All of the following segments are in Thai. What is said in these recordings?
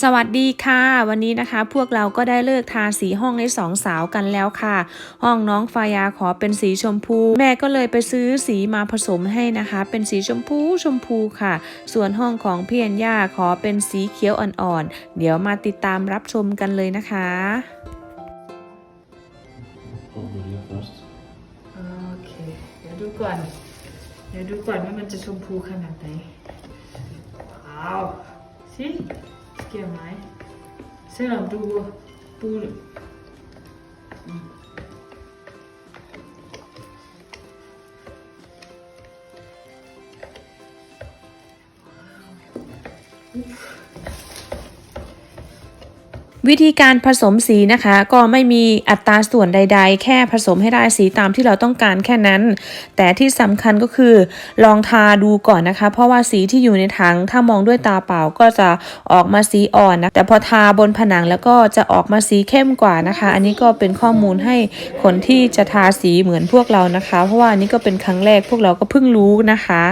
สวัสดีค่ะ วันนี้นะคะพวกเราก็ได้เลิกทาสีห้องให้สองสาวกันแล้วค่ะ ห้องน้องฟายาขอเป็นสีชมพู แม่ก็เลยไปซื้อสีมาผสมให้นะคะ เป็นสีชมพูชมพูค่ะ ส่วนห้องของพี่อัญญาขอเป็นสีเขียวอ่อนๆ เดี๋ยวมาติดตามรับชมกันเลยนะคะ โอเค เดี๋ยวดูก่อน เดี๋ยวดูก่อนว่ามันจะชมพูขนาดไหนว้าวสิ เกี่ยวไหมเสื้อดูปูอืม วิธีการผสมสีนะคะ ก็ไม่มีอัตราส่วนใด ๆ แค่ผสมให้ได้สีตามที่เราต้องการแค่นั้น แต่ที่สำคัญก็คือลองทาดูก่อนนะคะ เพราะว่าสีที่อยู่ในถังถ้ามองด้วยตาเปล่าก็จะออกมาสีอ่อนนะแต่พอทาบนผนังแล้วก็จะออกมาสีเข้มกว่านะคะ อันนี้ก็เป็นข้อมูลให้คนที่จะทาสีเหมือนพวกเรานะคะ เพราะว่าอันนี้ก็เป็นครั้งแรกพวกเราก็เพิ่งรู้นะคะ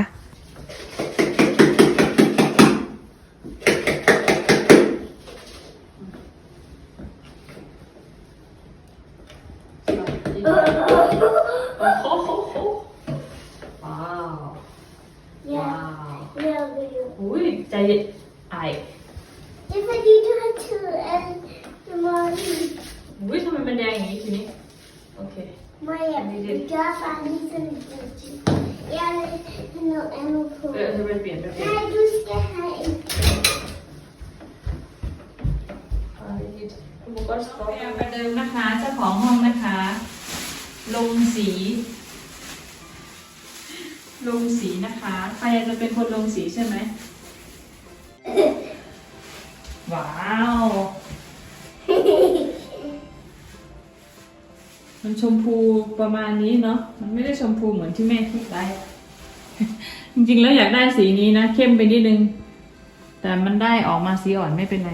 โอ้โหว้าว ว้าว Yeah, you. อุ้ยใจเย็นไอ If I do that too, and tomorrow, อุ้ยทำไมมันแดงอย่างนี้ทีนี้ โอเค my job, I need some attention. Yeah, no, I'm a เออจะไปเปลี่ยนไปเปลี่ยน Can I do sky? อุปกรณ์สต็อกประเดิมนะคะเจ้าของห้องนะคะ ลงสี ลงสีนะคะ ใครจะเป็นคนลงสีใช่ไหม ว้าวมันชมพูประมาณนี้เนาะมันไม่ได้ชมพูเหมือนที่แม่คิดไว้จริงๆแล้วอยากได้สีนี้นะ เข้มไปนิดนึง แต่มันได้ออกมาสีอ่อนไม่เป็นไร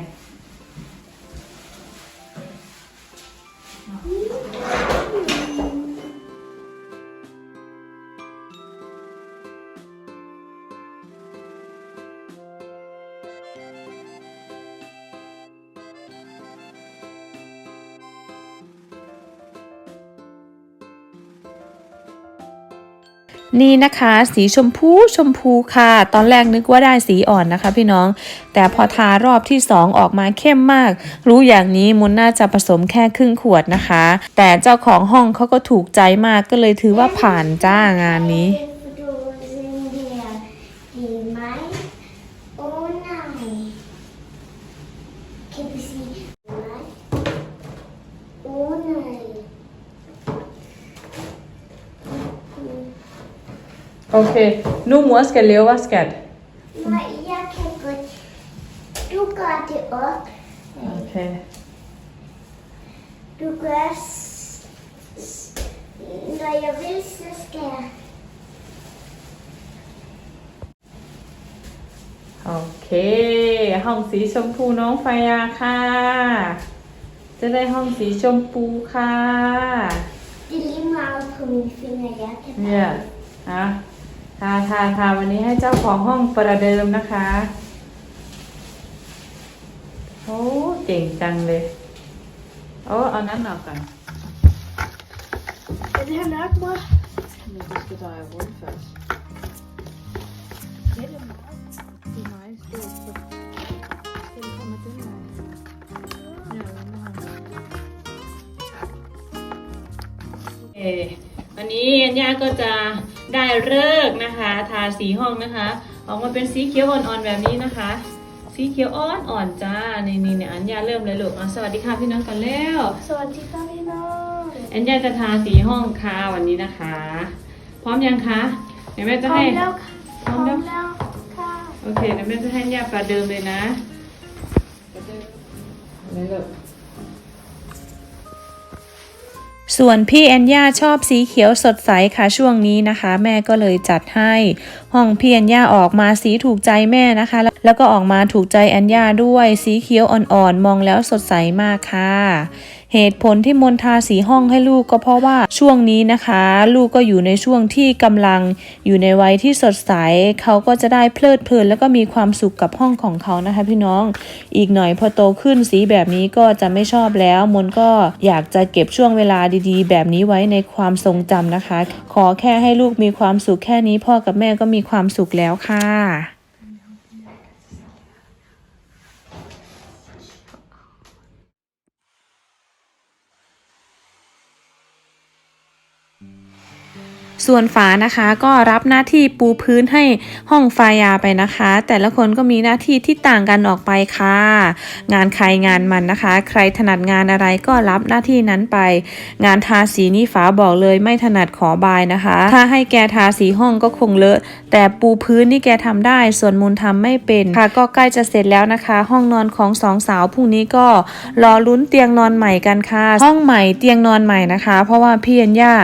นี่นะคะ สีชมพูชมพูค่ะ ตอนแรกนึกว่าได้สีอ่อนนะคะ พี่น้อง แต่พอทารอบที่ 2 ออกมาเข้มมาก รู้อย่างนี้มุนน่าจะผสมแค่ครึ่งขวดนะคะ แต่เจ้าของห้องเขาก็ถูกใจมากก็เลยถือว่าผ่านจ้างานนี้ Oh, nein. Kan du se? Nej. Åh, nej. โอเค nu mor skal lave skat Nej, jeg kan godt. Du gør det op. โอเค Du gør... s- s- Når jeg vil, så skal jeg... โอเคห้องสีชมพูน้องไฟยาค่ะ จะได้ห้องสีชมพูค่ะ Det er lige meget på mine fingre, jeg kan เนี่ย นะทาทาทาวันนี้ให้เจ้าของห้องประเดิมนะคะ โอ้เก่งจังเลย โอ้เอานั้นออกก่อน Er det her nok, mor? Men du skal dreje rundt først. Det er det meget. Det er meget stort. Så skal det komme den vej. Ja, den har han. เออวันนี้อัญญาก็จะ ได้เลิกษ์นะคะ ทาสีห้องนะคะ ออกมาเป็นสีเขียวอ่อนๆแบบนี้นะคะ สีเขียวอ่อนๆจ้านี่นี่เนี่ยอัญญาเริ่มเลยลูกอะสวัสดีค่ะพี่น้องกันแล้วสวัสดีค่ะพี่น้องอัญญาจะทาสีห้องค่ะวันนี้นะคะ พร้อมยังคะเดี๋ยวแม่พจะร้อให้มแล้วค่ะพร้อมแล้วค่ะโอเคเดี๋ยวแม่จะให้อัญญาประเดิมเลยนะประเดิมเลยลูก ส่วนพี่แอนย่าชอบสีเขียวสดใสค่ะช่วงนี้นะคะ แม่ก็เลยจัดให้ ห้องพี่แอนย่าออกมาสีถูกใจแม่นะคะ แล้วก็ออกมาถูกใจแอนยาด้วยสีเขียวอ่อนๆ มองแล้วสดใสมากค่ะ เหตุผลที่มนทาสีห้องให้ลูกก็เพราะว่าช่วงนี้นะคะ ลูกก็อยู่ในช่วงที่กำลังอยู่ในวัยที่สดใส เขาก็จะได้เพลิดเพลิน แล้วก็มีความสุขกับห้องของเขานะคะพี่น้อง อีกหน่อยพอโตขึ้นสีแบบนี้ก็จะไม่ชอบแล้ว มนก็อยากจะเก็บช่วงเวลาดีๆ แบบนี้ไว้ในความทรงจำนะคะ ขอแค่ให้ลูกมีความสุขแค่นี้พ่อกับแม่ก็มีความสุขแล้วค่ะ ส่วนฝานะคะก็รับหน้าที่ปูพื้นให้ห้องฟายาไปนะคะ แต่ละคนก็มีหน้าที่ที่ต่างกันออกไปค่ะ งานใครงานมันนะคะ ใครถนัดงานอะไรก็รับหน้าที่นั้นไป งานทาสีนี่ฝาบอกเลยไม่ถนัดขอบายนะคะ ถ้าให้แกทาสีห้องก็คงเลอะ แต่ปูพื้นนี่แกทำได้ ส่วนมูลทำไม่เป็นค่ะก็ใกล้จะเสร็จแล้วนะคะ ห้องนอนของสองสาวพรุ่งนี้ก็รอลุ้นเตียงนอนใหม่กันค่ะ ห้องใหม่เตียงนอนใหม่นะคะ เพราะว่าพี่อัญญา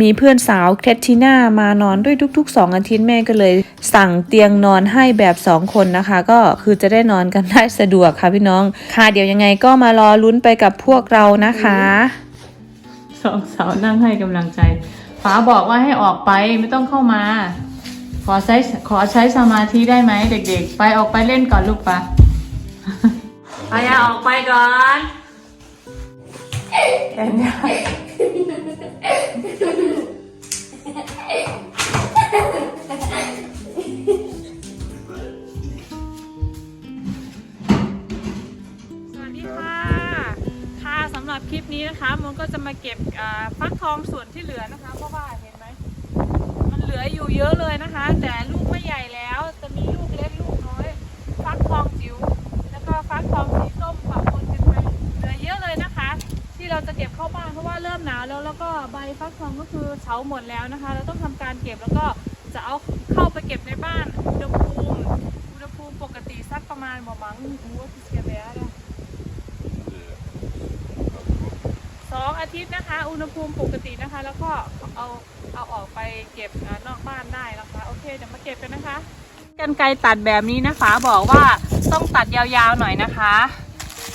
มีเพื่อนสาวเคทติน่ามานอนด้วยทุก ๆ 2 อาทิตย์แม่ก็เลย สั่งเตียงนอนให้แบบ 2 คนนะคะ ก็คือจะได้นอนกันได้สะดวกค่ะพี่น้อง ค่ะเดี๋ยวยังไงก็มารอลุ้นไปกับพวกเรานะคะสองสาวนั่งให้กำลังใจฟ้าบอกว่าให้ออกไปไม่ต้องเข้ามา ขอใช้ขอใช้สมาธิได้ไหมเด็ก ๆ ไปออกไปเล่นก่อนลูกปะพายาออกไปก่อนแอนยา สวัสดีค่ะ ค่ะสำหรับคลิปนี้นะคะมันก็จะมาเก็บอ่าฟักทองส่วนที่เหลือนะคะ เพราะว่าเห็นไหม มันเหลืออยู่เยอะเลยนะคะ แต่ลูกไม่ใหญ่แล้ว จะมีลูกเล็กลูกน้อย ฟักทองจิ๋ว แล้วก็ฟักทองสี ที่เราจะเก็บเข้าบ้านเพราะว่าเริ่มหนาวแล้วแล้วก็ใบฟักทองก็คือเฉาหมดแล้วนะคะ เราต้องทำการเก็บแล้วก็จะเอาเข้าไปเก็บในบ้านอุณหภูมิอุณหภูมิปกติสักประมาณประมาณอู้ว่าที่เสียแล้วเนี่ยสองอาทิตย์นะคะ อุณหภูมิปกตินะคะ แล้วก็เอาเอาออกไปเก็บอ่านอกบ้านได้นะคะโอเคเดี๋ยวมาเก็บกันนะคะกันไกรตัดแบบนี้นะคะ บอกว่าต้องตัดยาวๆหน่อยนะคะ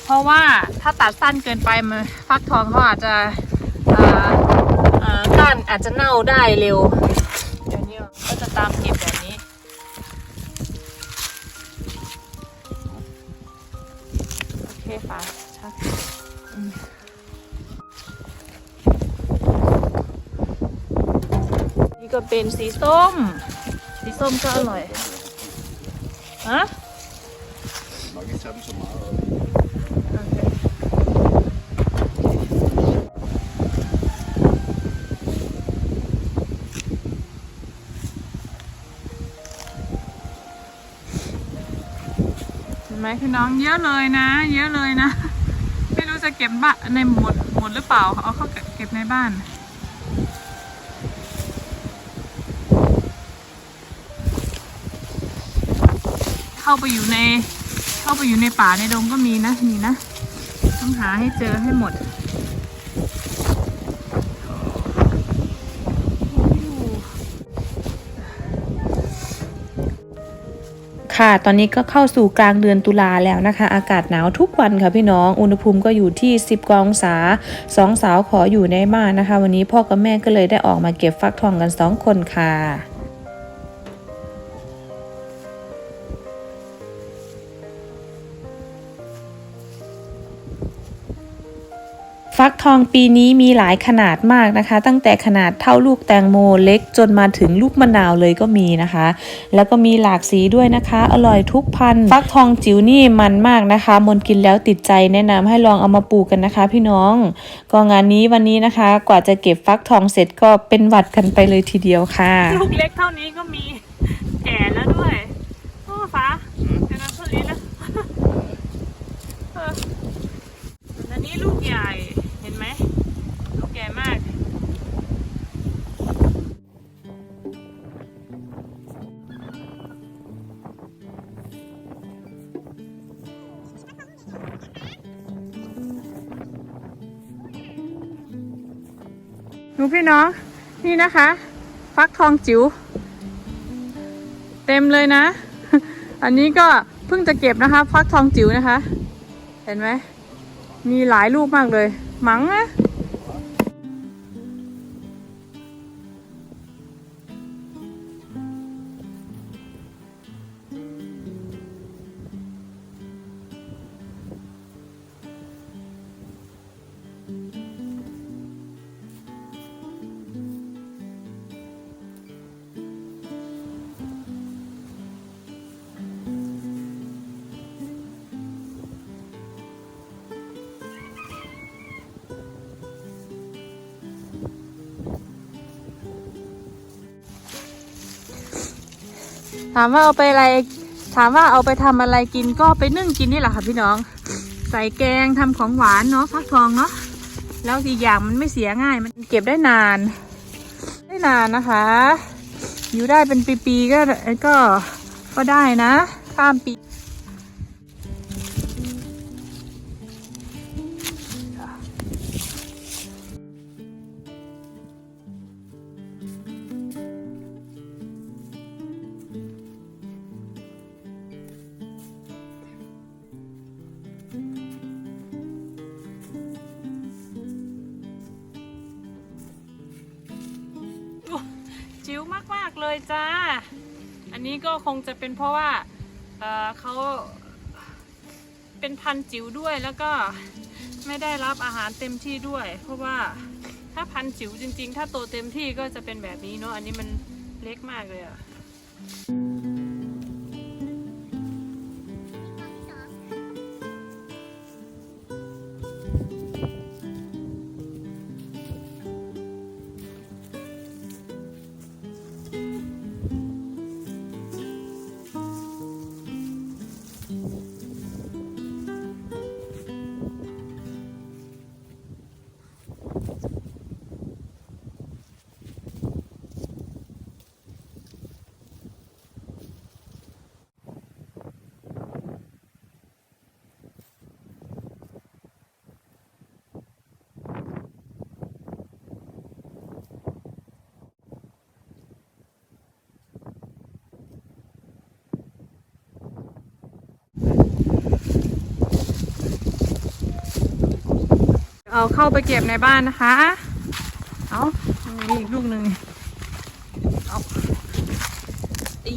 เพราะว่าถ้าตัดสั้นเกินไปมันฟักทองเขาอาจจะอ่าอ่าก้านอาจจะเน่าได้เร็วเดี๋ยวนี้ก็จะตามเก็บแบบนี้ โอเคค่ะชักนี่ก็เป็นสีส้ม สีส้มก็อร่อยฮะ มพี่น้องเยอะเลยนะ เยอะเลยนะ ไม่รู้จะเก็บบ้านในหมดหมดหรือเปล่าเอาเข้าเก็บในบ้านเข้าไปอยู่ในเข้าไปอยู่ในป่าในดงก็มีนะมีนะ ต้องหาให้เจอให้หมด ค่ะ ตอนนี้ก็เข้าสู่กลางเดือนตุลาแล้วนะคะ อากาศหนาวทุกวันค่ะพี่น้อง อุณหภูมิก็อยู่ที่ 10กว่าองศาสองสาวขออยู่ในบ้านนะคะ วันนี้พ่อกับแม่ก็เลยได้ออกมาเก็บฟักทองกันสองคนค่ะ ฟักทองปีนี้มีหลายขนาดมากนะคะ ตั้งแต่ขนาดเท่าลูกแตงโมเล็กจนมาถึงลูกมะนาวเลยก็มีนะคะ แล้วก็มีหลากสีด้วยนะคะ อร่อยทุกพันธุ์ฟักทองจิ๋วนี่มันมากนะคะ มนกินแล้วติดใจแนะนำให้ลองเอามาปลูกกันนะคะ พี่น้องก็งานนี้วันนี้นะคะ กว่าจะเก็บฟักทองเสร็จก็เป็นหวัดกันไปเลยทีเดียวค่ะ ลูกเล็กเท่านี้ก็มีแก่แล้วด้วยโอ้ฟ้าเดี๋ยวนะเท่านี้นะ อันนี้ลูกใหญ่ เห็นไหม ลูกใหญ่มากหนูพี่น้อง นี่นะคะ ฟักทองจิ๋ว เต็มเลยนะ อันนี้ก็เพิ่งจะเก็บนะคะ ฟักทองจิ๋วนะคะ เห็นไหม มีหลายลูกมากเลย มังนะ ถามว่าเอาไปอะไร ถามว่าเอาไปทำอะไรกินก็ไปนึ่งกินนี่แหละค่ะพี่น้อง ใส่แกงทำของหวานเนาะฟักทองเนาะแล้วอีกอย่างมันไม่เสียง่าย มันเก็บได้นาน ได้นานนะคะ อยู่ได้เป็นปีๆก็ก็ก็ได้นะ ข้ามปี เลยจ้า อันนี้ก็คงจะเป็นเพราะว่าเเขาเป็นพันจิ๋วด้วยแล้วก็ไม่ได้รับอาหารเต็มที่ด้วย เพราะว่าถ้าพันจิ๋วจริง ๆ ถ้าโตเต็มที่ก็จะเป็นแบบนี้เนาะอันนี้มันเล็กมากเลยอะ เอาเข้าไปเก็บในบ้านนะคะ เอามีอีกลูกหนึ่งเอาอี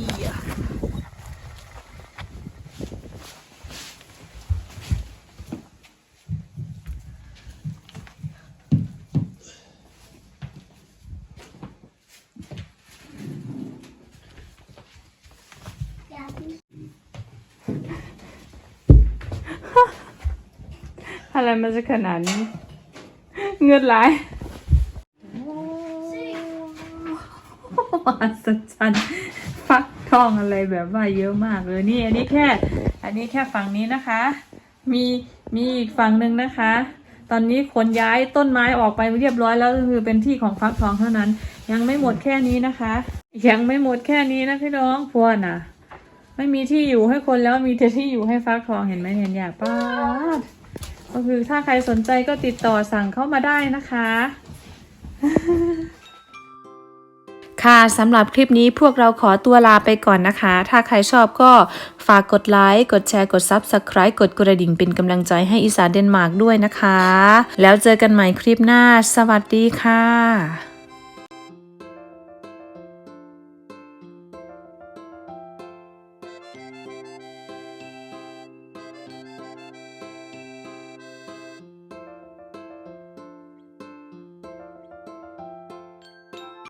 อะไรมันจะขนาดนี้ เงือดไหลายมหัศจรรย์ฟักทองอะไรแบบว่าเยอะมากเลยนี่ อันนี้แค่ อันนี้แค่ฝั่งนี้นะคะ มีมีอีกฝั่งหนึ่งนะคะ ตอนนี้ขนย้ายต้นไม้ออกไปเรียบร้อยแล้วก็คือเป็นที่ของฟักทองเท่านั้น ยังไม่หมดแค่นี้นะคะ ยังไม่หมดแค่นี้นะพี่น้องพวกน่ะ ไม่มีที่อยู่ให้คนแล้วมีแต่ที่อยู่ให้ฟักทองเห็นไหมเห็นอยากป้า ก็คือถ้าใครสนใจก็ติดต่อสั่งเข้ามาได้นะคะ ค่ะสำหรับคลิปนี้พวกเราขอตัวลาไปก่อนนะคะ ถ้าใครชอบก็ฝากกดไลค์ กดแชร์ กด Subscribe กดกระดิ่งเป็นกำลังใจให้อีสานเดนมาร์กด้วยนะคะ แล้วเจอกันใหม่คลิปหน้า สวัสดีค่ะ